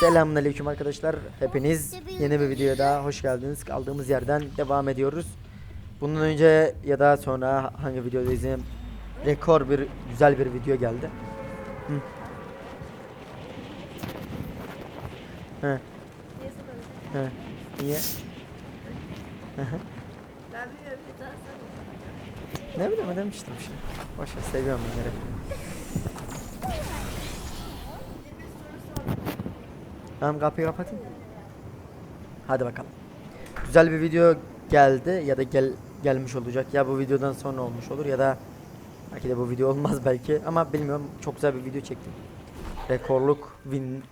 Selamünaleyküm arkadaşlar. Hepiniz yeni bir videoya hoş geldiniz. Kaldığımız yerden devam ediyoruz. Bundan önce ya da sonra hangi videoda izleyeyim rekor bir güzel bir video geldi. Hı. He. Niye? Ne bileyim demiştim işte. Boş ver seviyorum bunları. Tamam kapıyı kapatayım. Hadi bakalım. Güzel bir video geldi ya da gel gelmiş olacak. Ya bu videodan sonra olmuş olur ya da belki de bu video olmaz belki ama bilmiyorum. Çok güzel bir video çektim. Rekorluk win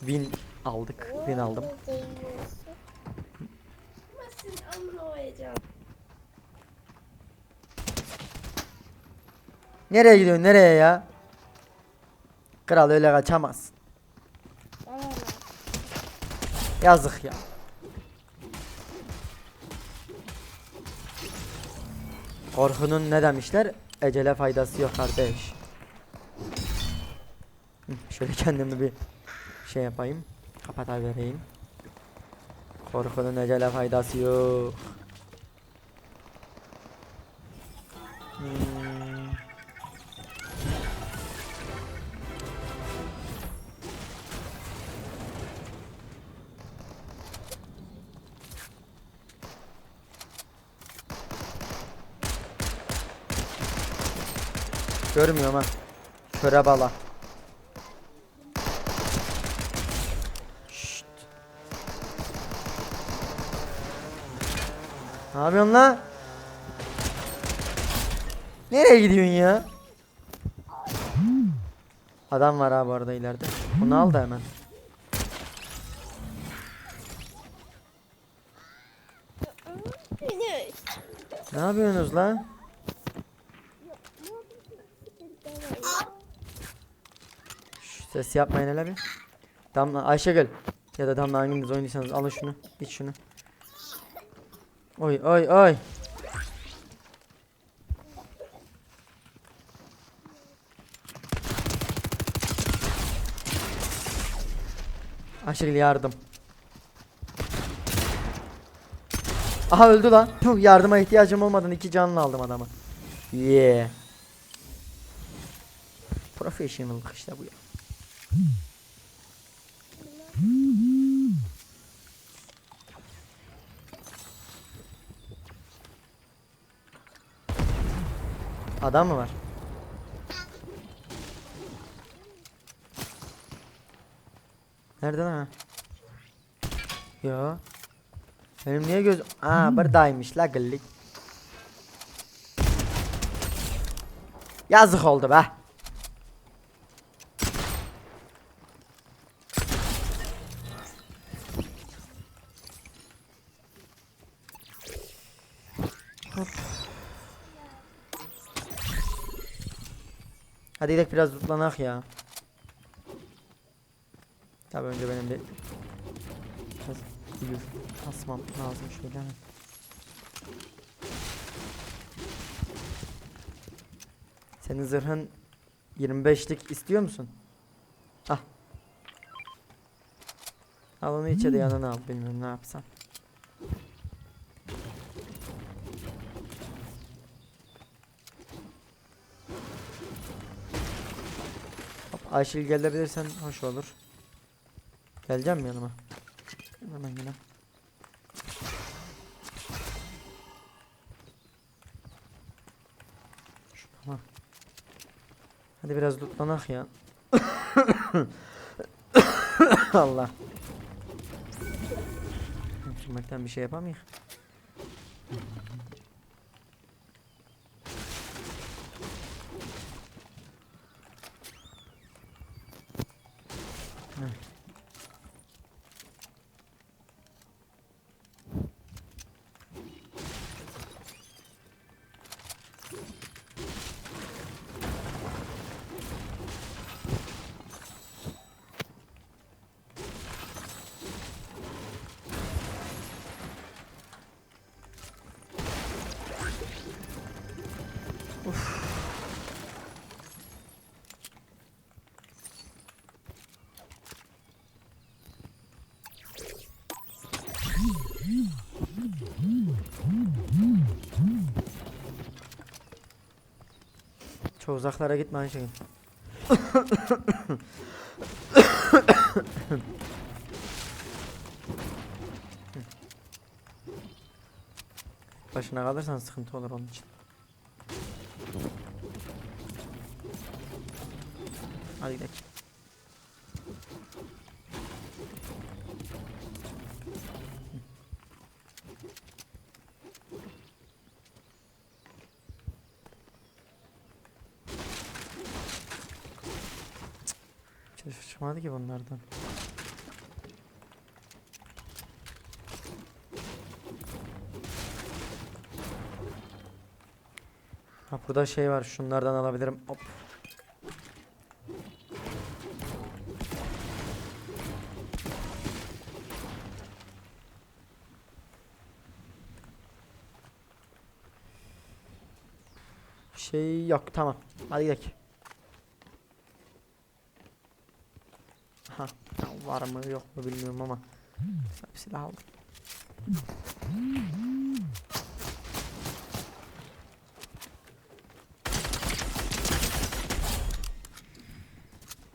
win aldık. Win aldım. Nereye gidiyorsun? Nereye ya? Kral öyle kaçamaz. Yazık ya. Korkunun ne demişler? Ecele faydası yok kardeş. Şöyle kendimi bir şey yapayım. Kapatar vereyim. Korkunun ecele faydası yok. Hmm. Görmüyorum ha. Köre bala. Şşt. Ne yapıyorsun lan? Nereye gidiyorsun ya? Adam var abi orada ileride. Bunu al da hemen. Ne yapıyorsunuz lan? Ses yapmayın hele bir. Damla Ayşegül ya da Damla hanginiz oynaysanız alın şunu. İç şunu. Oy oy oy. Ayşegül yardım. Aha öldü lan. Puh, yardıma ihtiyacım olmadan iki canlı aldım adamı. Yeah. Professional işte bu ya. Adam mı var? Nerede lan? Yo. Benim niye göz... Aa buradaymış la gıllık. Yazık oldu be. Biraz tutlanak ya. Tabii önce benim bir biraz yürü asmam lazım şöyle. Senin zırhın 25'lik istiyor musun? Ah. Al onu içe de yanına al bilmiyorum ne yapsam. Ayşil gelebilirsen hoş olur. Geleceğim yanıma? Hemen yine. Şu, Tamam. Hadi biraz lootlanak ya. Allah. Sürmekten bir şey yapamayız. Çok uzaklara gitme aynı şekilde. Başına kalırsan sıkıntı olur onun için. Hadi gidelim. Hiç çıkmadı ki bunlardan. Ha burada şey var şunlardan alabilirim. Hop. Şey yok tamam. Hadi gidelim. Ha, var mı yok mu bilmiyorum ama bir silah aldım.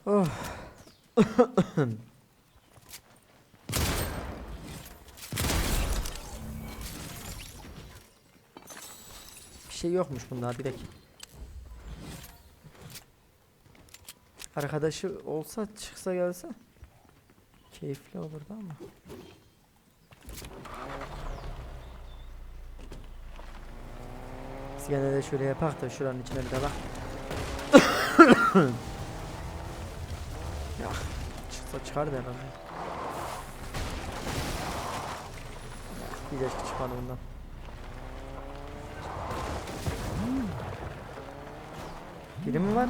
Oh. bir şey yokmuş bunda dakika. Arkadaşı olsa çıksa gelse keyifli olurdu ama. Biz gene de şöyle yapak da şuranın içine bir de bak. ya çıksa çıkardı herhalde. Bir de çıkmadı bundan. Biri mi var?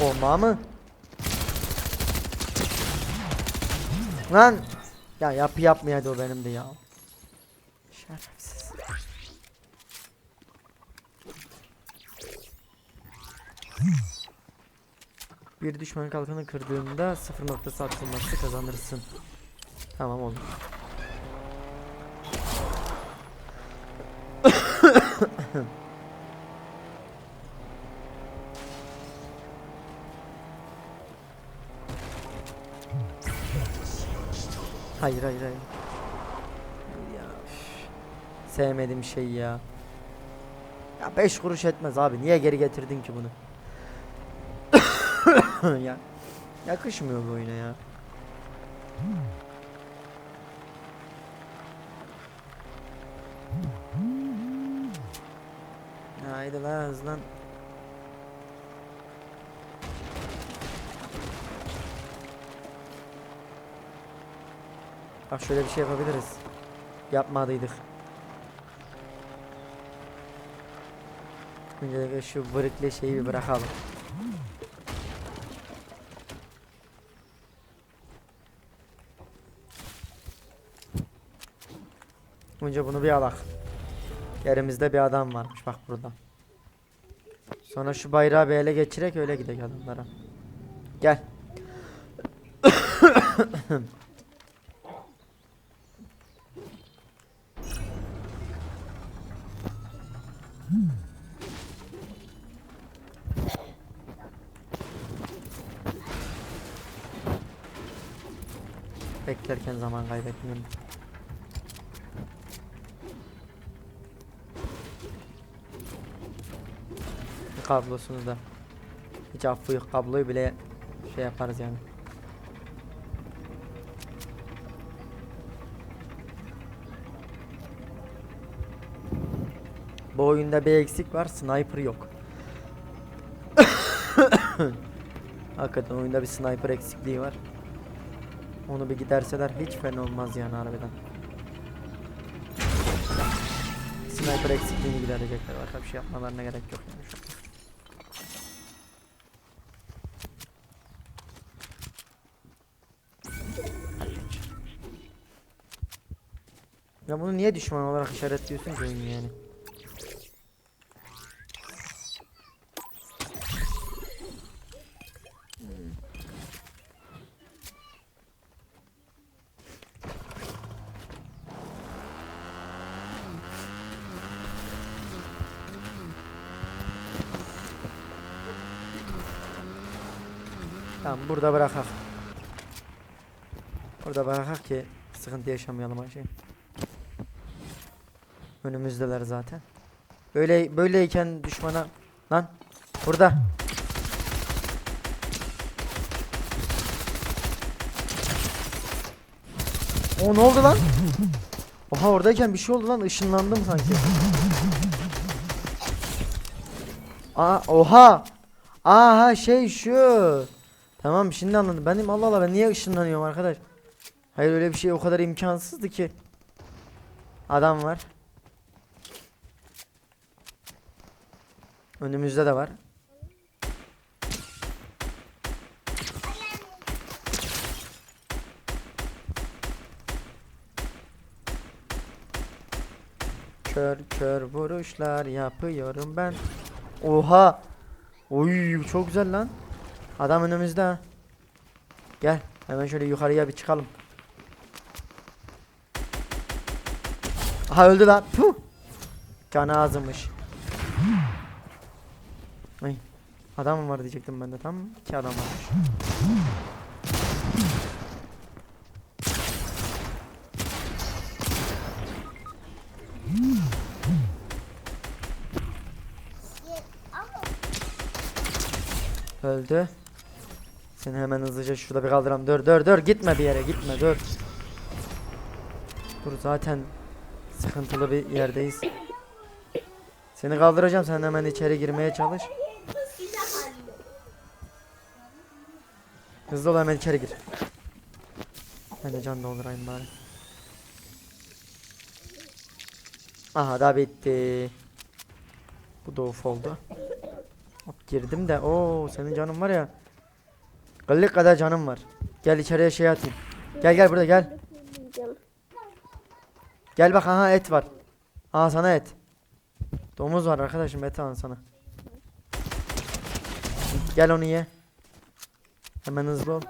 Bomba mı? Lan! Ya yapı yapmayaydı o benim de ya. Şerefsiz. Bir düşman kalkanı kırdığında sıfır noktası atılması kazanırsın. Tamam oldu. Hayır hayır hayır. Ya, üf. Sevmediğim şey ya. Ya 5 kuruş etmez abi. Niye geri getirdin ki bunu? ya yakışmıyor bu oyuna ya. Haydi lan hızlan. Bak şöyle bir şey yapabiliriz. Yapmadıydık. Öncelikle şu bırıklı şeyi bir bırakalım. Önce bunu bir alak. Yerimizde bir adam varmış bak burada. Sonra şu bayrağı bir ele geçirek öyle gidelim adamlara. Gel. Beklerken zaman kaybetmiyorum. Kablosunu da hiç affı yok kabloyu bile şey yaparız yani. Bu oyunda bir eksik var sniper yok. Hakikaten oyunda bir sniper eksikliği var. Onu bir giderseler hiç fena olmaz yani harbiden. Sniper eksikliğini giderecekler. Başka bir şey yapmalarına gerek yok yani şu. Ya bunu niye düşman olarak işaretliyorsun ki oyunu yani? Tamam burada bırakak. Burada bırakak ki sıkıntı yaşamayalım her şey. Önümüzdeler zaten. Böyle böyleyken düşmana lan burada. O ne oldu lan? Oha oradayken bir şey oldu lan ışınlandım sanki. Aa oha. Aha şey şu. Tamam şimdi anladım. Benim Allah Allah ben niye ışınlanıyorum arkadaş? Hayır öyle bir şey o kadar imkansızdı ki. Adam var. Önümüzde de var. Kör kör vuruşlar yapıyorum ben. Oha. Oy çok güzel lan. Adam önümüzde ha. Gel hemen şöyle yukarıya bir çıkalım. Aha öldü lan. Puh. Canı azmış. Ay. Adam var diyecektim ben de tam iki adam varmış. Öldü. Seni hemen hızlıca şurada bir kaldıram. Dur dur dur gitme bir yere gitme dur. Dur zaten sıkıntılı bir yerdeyiz. Seni kaldıracağım sen hemen içeri girmeye çalış. Hızlı ol hemen içeri gir. Ben de can doldurayım bari. Aha da bitti. Bu da uf oldu. Hop girdim de o senin canın var ya. Gıllık kadar canım var. Gel içeriye şey atayım. Gel gel burada gel. Gel bak aha et var. Aha sana et. Domuz var arkadaşım et alın sana. Gel onu ye. Hemen hızlı ol.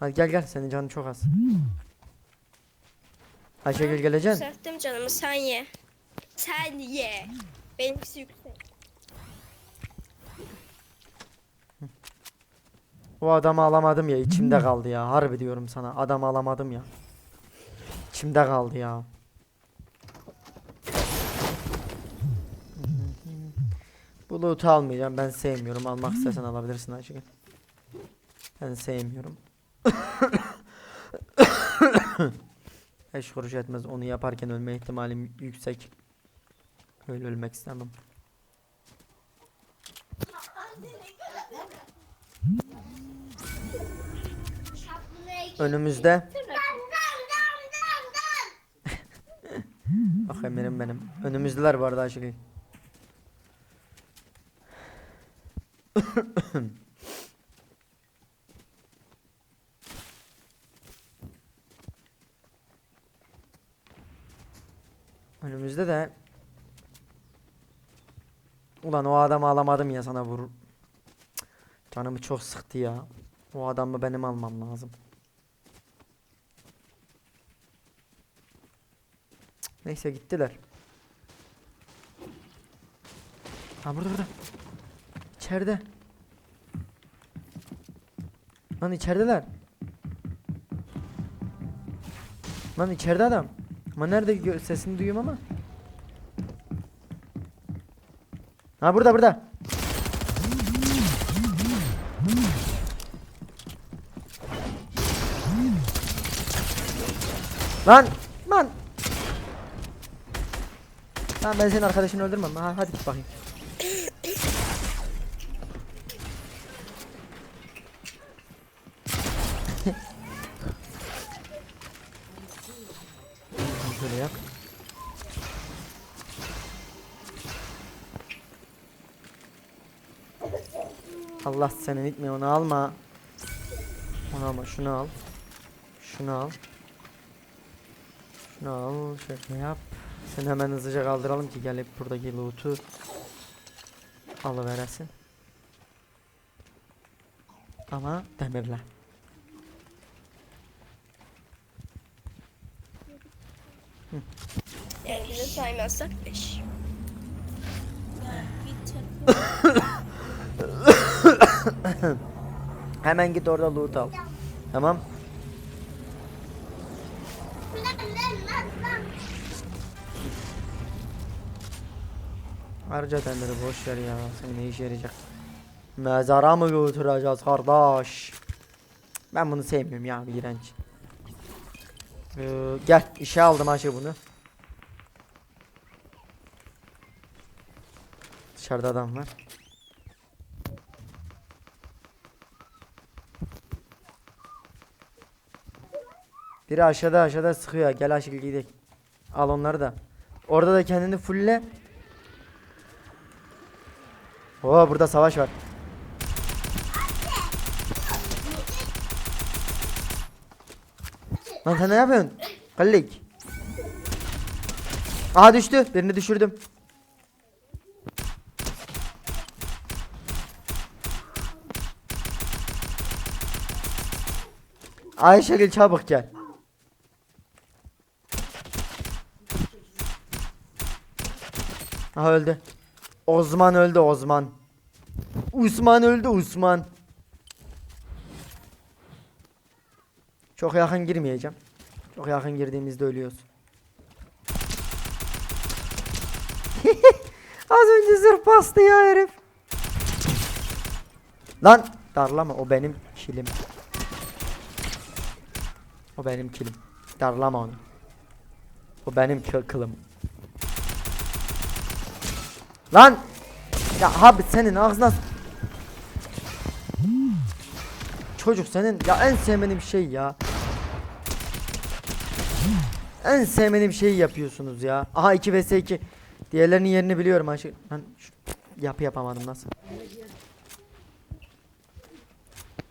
Hadi gel gel senin canın çok az. Ayşegül geleceksin. Yükselttim canımı sen ye. Sen ye. Benimkisi yüksek. O adamı alamadım ya içimde kaldı ya. Harbi diyorum sana. Adamı alamadım ya. İçimde kaldı ya. Bu loot'u almayacağım. Ben sevmiyorum. Almak istersen alabilirsin Ayşegül. Ben sevmiyorum. Beş kuruş etmez. Onu yaparken ölme ihtimalim yüksek. Öyle ölmek istemem. Önümüzde. Bak emirim benim. Önümüzdeler bu arada Ayşegül. Önümüzde de Ulan o adamı alamadım ya sana vur. Cık, Canımı çok sıktı ya. O adamı benim almam lazım. Neyse gittiler. Ha burada burada. İçeride. Lan içerideler. Lan içeride adam. Ama nerede sesini duyuyorum ama. Ha burada burada. Lan Lan ben senin arkadaşını öldürmem. Ha, hadi git bakayım. Şöyle yap. Allah senin itmiyor onu alma. Onu alma şunu al. Şunu al. Şunu al şöyle yap. Seni hemen hızlıca kaldıralım ki gelip buradaki loot'u alıveresin. Ama demirle. Yani bize saymazsak 5. Hemen git orada loot al. Tamam. Harca tenderi boş ver ya. Sen ne işe yarayacak? Mezara mı götüreceğiz kardeş? Ben bunu sevmiyorum ya iğrenç. Ee, gel işe aldım Ayşe bunu. Dışarıda adam var. Biri aşağıda aşağıda sıkıyor. Gel aşağı gidelim. Al onları da. Orada da kendini fulle. Oo burada savaş var. Lan sen ne yapıyorsun? Kallik. Aha düştü. Birini düşürdüm. Ayşegül çabuk gel. Aha öldü. Osman öldü Osman. Osman öldü Osman. Çok yakın girmeyeceğim. Çok yakın girdiğimizde ölüyoruz. Az önce zırh bastı ya herif. Lan darlama o benim kilim. O benim kilim. Darlama onu. O benim kı- kılım. Lan! Ya abi senin ağzına Çocuk senin ya en sevmediğim şey ya. En sevmediğim şeyi yapıyorsunuz ya. Aha 2 vs 2. Diğerlerinin yerini biliyorum Ayşe. Ben şu yapı yapamadım nasıl?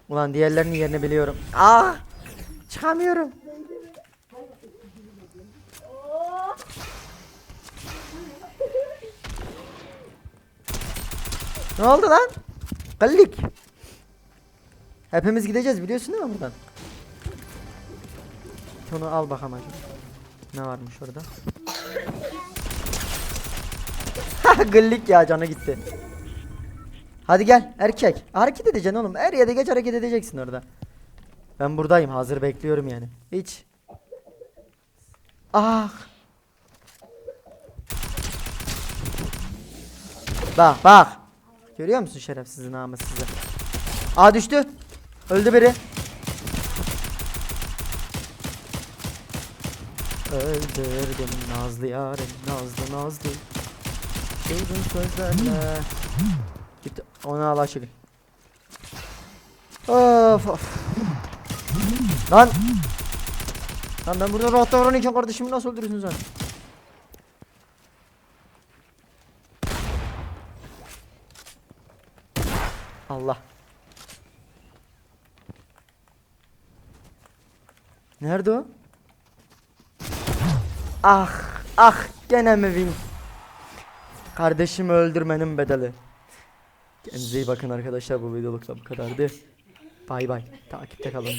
Ulan diğerlerinin yerini biliyorum. Ah! Çıkamıyorum. Ne oldu lan? Kallik. Hepimiz gideceğiz biliyorsun değil mi buradan? Onu al bakalım hacı. Ne varmış orada? Gıllik ya canı gitti. Hadi gel erkek. Hareket edeceksin oğlum. Er ya da geç hareket edeceksin orada. Ben buradayım hazır bekliyorum yani. Hiç. Ah. Bak bak. Görüyor musun şerefsizin namussuzı? Aa düştü. Öldü biri. Öldürdüm Nazlı yarım Nazlı Nazlı Çılgın sözlerle Git onu al aşık Of of Lan Lan ben burada rahat davranırken kardeşimi nasıl öldürürsün sen? Allah Nerede o? Ah ah gene mi win? Kardeşimi öldürmenin bedeli. Kendinize iyi bakın arkadaşlar bu videoluk da bu kadardı. Bay bay. Takipte kalın.